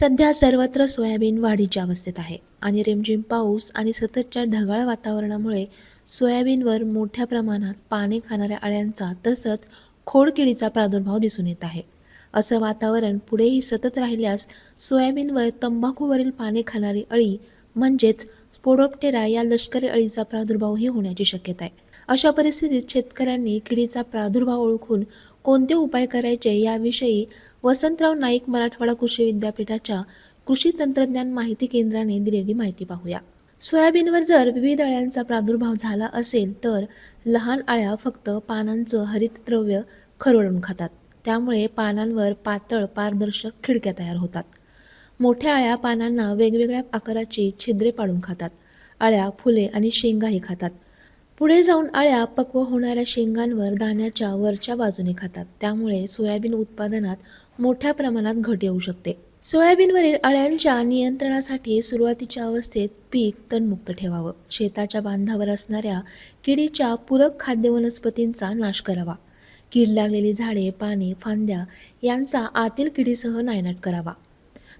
सध्या सर्वत्र सोयाबीन वाढीच्या अवस्थेत आहे. आणि रिमझिम पाऊस आणि सततच्या ढगाळ वातावरणामुळे सोयाबीनवर मोठ्या प्रमाणात पाणी खाणाऱ्या अळ्यांचा तसंच खोडकिडीचा प्रादुर्भाव दिसून येत आहे. असं वातावरण पुढेही सतत राहिल्यास सोयाबीनवर तंबाखूवरील पाणी खाणारी अळी म्हणजेच स्पोडोप्टेरा या लष्करी अळीचा प्रादुर्भावही होण्याची शक्यता आहे. अशा परिस्थितीत शेतकऱ्यांनी किडीचा प्रादुर्भाव ओळखून कोणते उपाय करायचे याविषयी वसंतराव नाईक मराठवाडा कृषी विद्यापीठाच्या कृषी तंत्रज्ञान माहिती केंद्राने दिलेली माहिती पाहूया. सोयाबीनवर जर विविध अळ्यांचा प्रादुर्भाव झाला असेल तर लहान अळ्या फक्त पानांचं हरितद्रव्य खरवडून खातात. त्यामुळे पानांवर पातळ पारदर्शक खिडक्या तयार होतात. मोठ्या अळ्या पानांना वेगवेगळ्या आकाराची छिद्रे पाडून खातात. अळ्या फुले आणि शेंगाही खातात. पुढे जाऊन अळ्या पक्व होणाऱ्या शेंगांवर दाण्याच्या वरच्या बाजूने खातात. त्यामुळे सोयाबीन उत्पादनात मोठ्या प्रमाणात घट येऊ शकते. सोयाबीनवरील अळ्यांच्या नियंत्रणासाठी सुरुवातीच्या अवस्थेत पीक तणमुक्त ठेवावं. शेताच्या बांधावर असणाऱ्या किडीच्या पूरक खाद्य वनस्पतींचा नाश करावा. कीड लागलेली झाडे पाने फांद्या यांचा आतील किडीसह नायनाट करावा.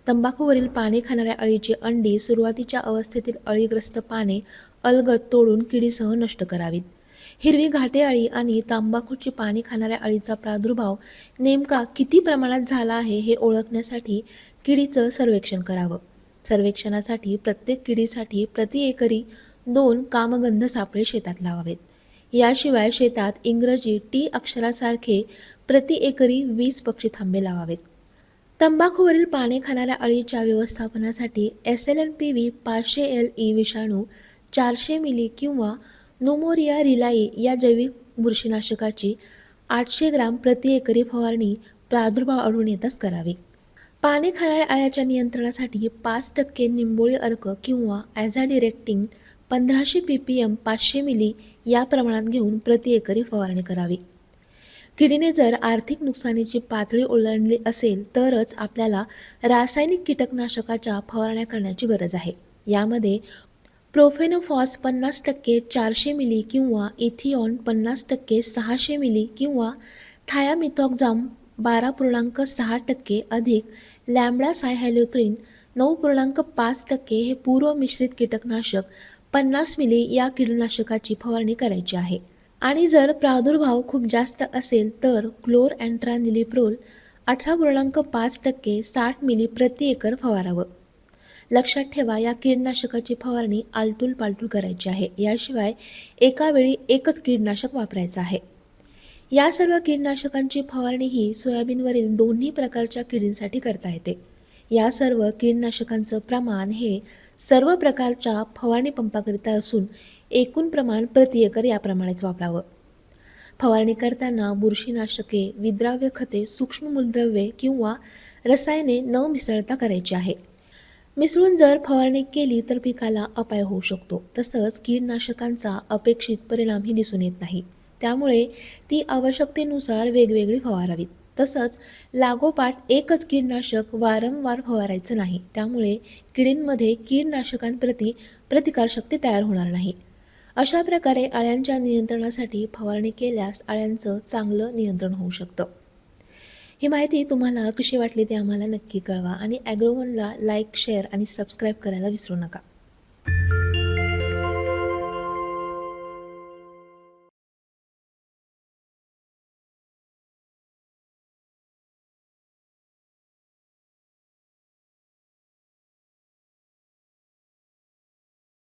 तंबाखूवरील पाने खाणाऱ्या अळीची अंडी सुरुवातीच्या अवस्थेतील अळीग्रस्त पाने अलगद तोडून किडीसह नष्ट करावीत. हिरवी घाटे अळी आणि तंबाखूची पाणी खाणाऱ्या अळीचा प्रादुर्भाव नेमका किती प्रमाणात झाला आहे हे ओळखण्यासाठी किडीचं सर्वेक्षण करावं. सर्वेक्षणासाठी प्रत्येक किडीसाठी प्रति एकरी दोन कामगंध सापळे शेतात लावावेत. याशिवाय शेतात इंग्रजी टी अक्षरासारखे प्रति एकरी वीस पक्षी थांबे लावावेत. तंबाखूवरील पाने खाणाऱ्या अळीच्या व्यवस्थापनासाठी S L N P V पाचशे एल ई विषाणू चारशे मिली किंवा नोमोरिया रिलाई या जैविक बुरशीनाशकाची आठशे ग्राम प्रति एकरी फवारणी प्रादुर्भाव आढळून येताच करावी. पाणी खराळ अळ्याच्या नियंत्रणासाठी पाच टक्के निंबोळी अर्क किंवा ॲझाडिरेक्टिंग पंधराशे पी पी एम पाचशे मिली या प्रमाणात घेऊन प्रति एकरी फवारणी करावी. किडीने जर आर्थिक नुकसानीची पातळी ओलांडली असेल तरच आपल्याला रासायनिक कीटकनाशकाच्या फवारण्या करण्याची गरज आहे. यामध्ये प्रोफेनोफॉस पन्नास टक्के चारशे मिली किंवा इथिऑन पन्नास टक्के सहाशे मिली किंवा थायामिथॉक्झाम बारा पूर्णांक सहा टक्के अधिक लॅम्बडा सायहॅल्युथ्रिन नऊ पूर्णांक पाच टक्के हे पूर्व मिश्रित कीटकनाशक पन्नास मिली या कीटकनाशकाची फवारणी करायची आहे. आणि जर प्रादुर्भाव खूप जास्त असेल तर क्लोर अँट्रानिलिप्रोल अठरा पूर्णांक पाच टक्के साठ मिली प्रति एकर फवारावं. लक्षात ठेवा या कीडनाशकाची फवारणी आलटूल पालटूल करायची आहे. याशिवाय एकावेळी एकच कीडनाशक वापरायचं आहे. या सर्व कीडनाशकांची फवारणी ही सोयाबीनवरील दोन्ही प्रकारच्या किडींसाठी करता येते. या सर्व कीडनाशकांचं प्रमाण हे सर्व प्रकारच्या फवारणी पंपाकरिता असून एकूण प्रमाण प्रति एकर याप्रमाणेच वापरावं. फवारणी करताना बुरशीनाशके विद्राव्य खते सूक्ष्म मूलद्रव्ये किंवा रसायने न मिसळता करायची आहे. मिसळून जर फवारणी केली तर पिकाला अपाय होऊ शकतो. तसंच कीडनाशकांचा अपेक्षित परिणामही दिसून येत नाही. त्यामुळे ती आवश्यकतेनुसार वेगवेगळी फवारावीत. तसंच लागोपाठ एकच कीडनाशक वारंवार फवारायचं नाही. त्यामुळे किडींमध्ये कीडनाशकांप्रती प्रतिकारशक्ती तयार होणार नाही. अशा प्रकारे अळ्यांच्या नियंत्रणासाठी फवारणी केल्यास अळ्यांचं चांगलं नियंत्रण होऊ शकतं. ही माहिती तुम्हाला कशी वाटली ते आम्हाला नक्की कळवा. आणि ॲग्रोवनला लाईक शेअर आणि सबस्क्राईब करायला विसरू नका.